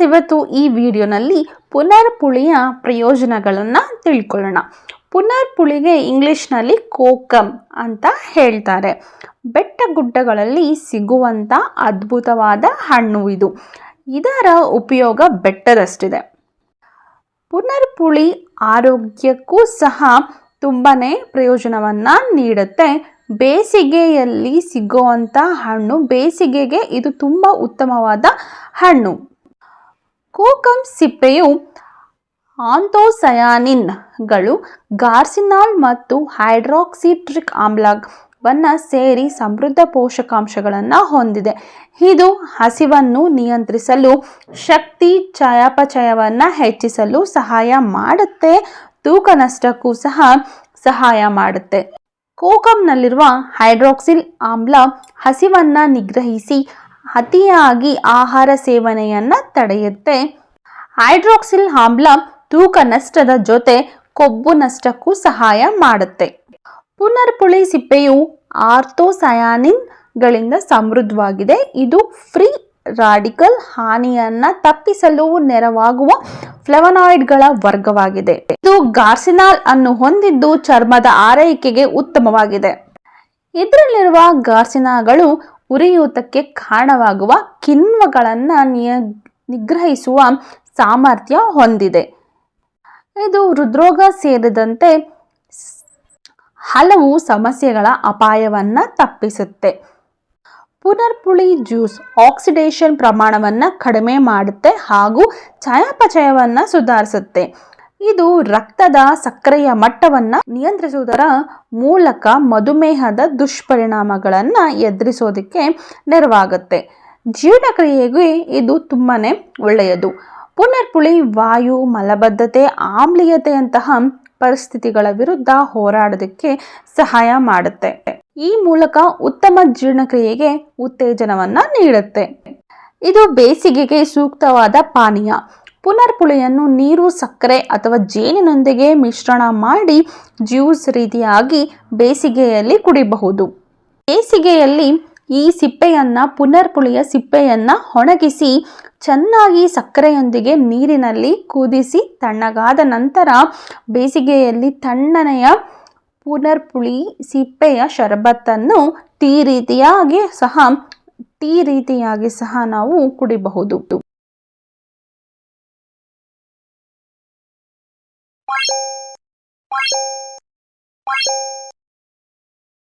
Friends, ಇವತ್ತು ಈ ವಿಡಿಯೋನಲ್ಲಿ ಪುನರ್ಪುಳಿಯ ಪ್ರಯೋಜನಗಳನ್ನು ತಿಳ್ಕೊಳ್ಳೋಣ. ಪುನರ್ಪುಳಿಗೆ ಇಂಗ್ಲಿಷ್ನಲ್ಲಿ ಕೋಕಮ್ ಅಂತ ಹೇಳ್ತಾರೆ. ಬೆಟ್ಟ ಗುಡ್ಡಗಳಲ್ಲಿ ಸಿಗುವಂಥ ಅದ್ಭುತವಾದ ಹಣ್ಣು ಇದು. ಇದರ ಉಪಯೋಗ ಬೆಟ್ಟದಷ್ಟಿದೆ. ಪುನರ್ಪುಳಿ ಆರೋಗ್ಯಕ್ಕೂ ಸಹ ತುಂಬಾ ಪ್ರಯೋಜನವನ್ನು ನೀಡುತ್ತೆ. ಬೇಸಿಗೆಯಲ್ಲಿ ಸಿಗುವಂಥ ಹಣ್ಣು, ಬೇಸಿಗೆಗೆ ಇದು ತುಂಬ ಉತ್ತಮವಾದ ಹಣ್ಣು. ಕೋಕಮ್ ಸಿಪ್ಪೆಯು ಆಂಥೋಸಯಾನಿನ್ಗಳು ಗಾರ್ಸಿನಾಲ್ ಮತ್ತು ಹೈಡ್ರಾಕ್ಸಿಟ್ರಿಕ್ ಆಮ್ಲವನ್ನು ಸೇರಿ ಸಮೃದ್ಧ ಪೋಷಕಾಂಶಗಳನ್ನು ಹೊಂದಿದೆ. ಇದು ಹಸಿವನ್ನು ನಿಯಂತ್ರಿಸಲು, ಶಕ್ತಿ ಚಯಾಪಚಯವನ್ನು ಹೆಚ್ಚಿಸಲು ಸಹಾಯ ಮಾಡುತ್ತೆ. ತೂಕ ನಷ್ಟಕ್ಕೂ ಸಹ ಸಹಾಯ ಮಾಡುತ್ತೆ. ಕೋಕಮ್ನಲ್ಲಿರುವ ಹೈಡ್ರಾಕ್ಸಿಲ್ ಆಮ್ಲ ಹಸಿವನ್ನು ನಿಗ್ರಹಿಸಿ ಅತಿಯಾಗಿ ಆಹಾರ ಸೇವನೆಯನ್ನು ತಡೆಯುತ್ತೆ. ಹೈಡ್ರಾಕ್ಸಿಲ್ ಆಮ್ಲ ತೂಕ ನಷ್ಟದ ಜೊತೆ ಕೊಬ್ಬು ನಷ್ಟಕ್ಕೂ ಸಹಾಯ ಮಾಡುತ್ತೆ. ಪುನರ್ಪುಳಿ ಸಿಪ್ಪೆಯು ಆರ್ಥೋಸಯಾನಿನ್ಗಳಿಂದ ಸಮೃದ್ಧವಾಗಿದೆ. ಇದು ಫ್ರೀ ರಾಡಿಕಲ್ ಹಾನಿಯನ್ನು ತಪ್ಪಿಸಲು ನೆರವಾಗುವ ಫ್ಲೆವನಾಯ್ಡ್ಗಳ ವರ್ಗವಾಗಿದೆ. ಇದು ಗಾರ್ಸಿನಾಲ್ ಅನ್ನು ಹೊಂದಿದ್ದು ಚರ್ಮದ ಆರೈಕೆಗೆ ಉತ್ತಮವಾಗಿದೆ. ಇದರಲ್ಲಿರುವ ಗಾರ್ಸಿನಾಗಳು ಉರಿಯೂತಕ್ಕೆ ಕಾರಣವಾಗುವ ಕಿಣ್ವಗಳನ್ನು ನಿಯ, ನಿಗ್ರಹಿಸುವ ಸಾಮರ್ಥ್ಯ ಹೊಂದಿದೆ. ಇದು ಹೃದ್ರೋಗ ಸೇರಿದಂತೆ ಹಲವು ಸಮಸ್ಯೆಗಳ ಅಪಾಯವನ್ನು ತಪ್ಪಿಸುತ್ತೆ. ಪುನರ್ಪುಳಿ ಜ್ಯೂಸ್ ಆಕ್ಸಿಡೇಷನ್ ಪ್ರಮಾಣವನ್ನು ಕಡಿಮೆ ಮಾಡುತ್ತೆ ಹಾಗೂ ಚಯಾಪಚಯವನ್ನು ಸುಧಾರಿಸುತ್ತೆ. ಇದು ರಕ್ತದ ಸಕ್ಕರೆಯ ಮಟ್ಟವನ್ನು ನಿಯಂತ್ರಿಸುವುದರ ಮೂಲಕ ಮಧುಮೇಹದ ದುಷ್ಪರಿಣಾಮಗಳನ್ನು ಎದುರಿಸೋದಕ್ಕೆ ನೆರವಾಗುತ್ತೆ. ಜೀರ್ಣಕ್ರಿಯೆಗೆ ಇದು ತುಂಬಾ ಒಳ್ಳೆಯದು. ಪುನರ್ಪುಳಿ, ವಾಯು, ಮಲಬದ್ಧತೆ, ಆಮ್ಲೀಯತೆಯಂತಹ ಪರಿಸ್ಥಿತಿಗಳ ವಿರುದ್ಧ ಹೋರಾಡೋದಕ್ಕೆ ಸಹಾಯ ಮಾಡುತ್ತೆ. ಈ ಮೂಲಕ ಉತ್ತಮ ಜೀರ್ಣಕ್ರಿಯೆಗೆ ಉತ್ತೇಜನವನ್ನು ನೀಡುತ್ತೆ. ಇದು ಬೇಸಿಗೆಗೆ ಸೂಕ್ತವಾದ ಪಾನೀಯ. ಪುನರ್ಪುಳಿಯನ್ನು ನೀರು, ಸಕ್ಕರೆ ಅಥವಾ ಜೇನಿನೊಂದಿಗೆ ಮಿಶ್ರಣ ಮಾಡಿ ಜ್ಯೂಸ್ ರೀತಿಯಾಗಿ ಬೇಸಿಗೆಯಲ್ಲಿ ಕುಡಿಬಹುದು. ಬೇಸಿಗೆಯಲ್ಲಿ ಈ ಸಿಪ್ಪೆಯನ್ನು, ಪುನರ್ಪುಳಿಯ ಸಿಪ್ಪೆಯನ್ನು ಒಣಗಿಸಿ ಚೆನ್ನಾಗಿ ಸಕ್ಕರೆಯೊಂದಿಗೆ ನೀರಿನಲ್ಲಿ ಕುದಿಸಿ ತಣ್ಣಗಾದ ನಂತರ ಬೇಸಿಗೆಯಲ್ಲಿ ತಣ್ಣನೆಯ ಪುನರ್ಪುಳಿ ಸಿಪ್ಪೆಯ ಶರಬತ್ತನ್ನು ಟೀ ರೀತಿಯಾಗಿ ಸಹ ಟೀ ರೀತಿಯಾಗಿ ಸಹ ನಾವು ಕುಡಿಬಹುದು. Thank you.